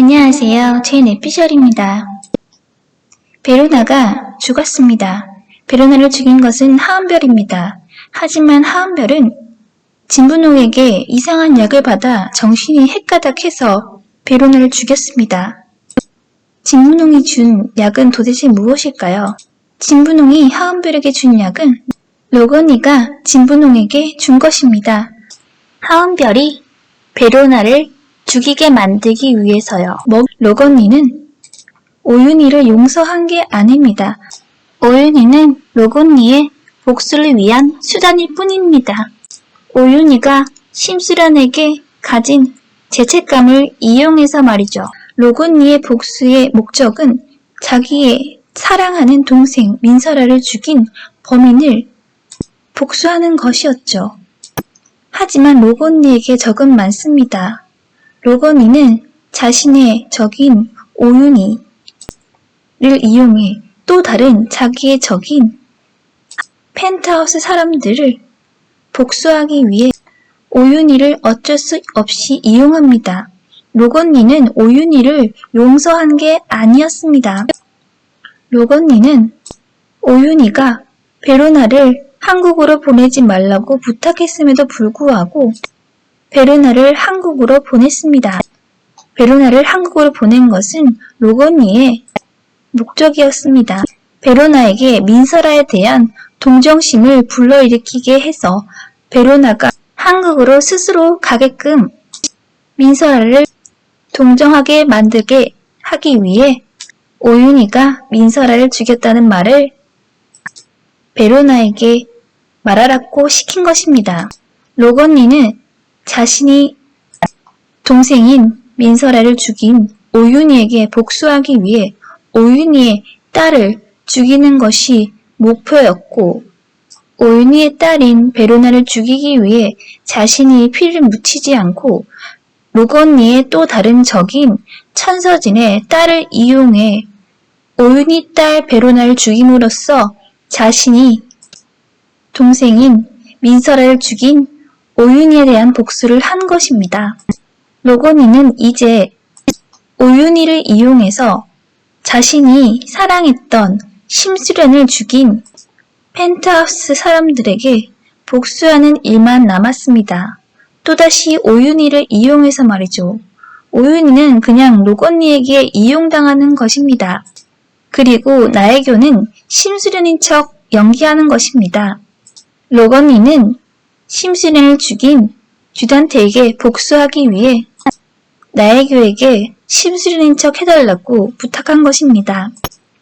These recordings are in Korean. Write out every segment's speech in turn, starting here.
안녕하세요. 제 네피셜입니다. 베로나가 죽었습니다. 베로나를 죽인 것은 하은별입니다. 하지만 하은별은 진분홍에게 이상한 약을 받아 정신이 헷가닥해서 베로나를 죽였습니다. 진분홍이 준 약은 도대체 무엇일까요? 진분홍이 하은별에게 준 약은 로건이가 진분홍에게 준 것입니다. 하은별이 베로나를 죽이게 만들기 위해서요. 뭐, 로건니는 오윤희를 용서한 게 아닙니다. 오윤희는 로건니의 복수를 위한 수단일 뿐입니다. 오윤희가 심수련에게 가진 죄책감을 이용해서 말이죠. 로건니의 복수의 목적은 자기의 사랑하는 동생 민설아를 죽인 범인을 복수하는 것이었죠. 하지만 로건니에게 적은 많습니다. 로건이는 자신의 적인 오윤이를 이용해 또 다른 자기의 적인 펜트하우스 사람들을 복수하기 위해 오윤이를 어쩔 수 없이 이용합니다. 로건니는 오윤이를 용서한 게 아니었습니다. 로건니는 오윤이가 베로나를 한국으로 보내지 말라고 부탁했음에도 불구하고 베르나를 한국으로 보냈습니다. 베르나를 한국으로 보낸 것은 로건니의 목적이었습니다. 베로나에게 민설아에 대한 동정심을 불러일으키게 해서 베로나가 한국으로 스스로 가게끔 민설아를 동정하게 만들게 하기 위해 오윤이가 민설아를 죽였다는 말을 베로나에게 말하라고 시킨 것입니다. 로건니는 자신이 동생인 민설아를 죽인 오윤희에게 복수하기 위해 오윤희의 딸을 죽이는 것이 목표였고 오윤희의 딸인 베로나를 죽이기 위해 자신이 피를 묻히지 않고 로건니의 또 다른 적인 천서진의 딸을 이용해 오윤희 딸 베로나를 죽임으로써 자신이 동생인 민설아를 죽인 오윤희에 대한 복수를 한 것입니다. 로건이는 이제 오윤희를 이용해서 자신이 사랑했던 심수련을 죽인 펜트하우스 사람들에게 복수하는 일만 남았습니다. 또다시 오윤희를 이용해서 말이죠. 오윤희는 그냥 로건니에게 이용당하는 것입니다. 그리고 나혜교는 심수련인 척 연기하는 것입니다. 로건니는 심수련을 죽인 주단태에게 복수하기 위해 나혜교에게 심수련인 척 해달라고 부탁한 것입니다.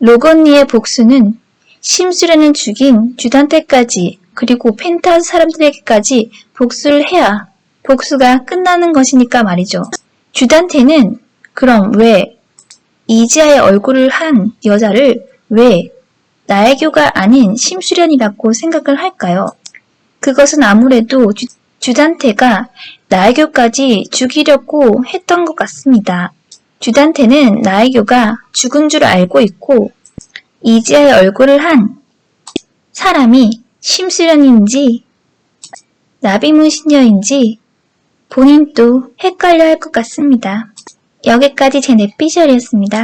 로건니의 복수는 심수련을 죽인 주단태까지 그리고 펜타스 사람들에게까지 복수를 해야 복수가 끝나는 것이니까 말이죠. 주단태는 그럼 왜 이지아의 얼굴을 한 여자를 왜 나혜교가 아닌 심수련이라고 생각을 할까요? 그것은 아무래도 주, 주단태가 나혜교까지 죽이려고 했던 것 같습니다. 주단태는 나혜교가 죽은 줄 알고 있고 이지아의 얼굴을 한 사람이 심수련인지 나비문신녀인지 본인도 헷갈려 할 것 같습니다. 여기까지 제 넷피셜이었습니다.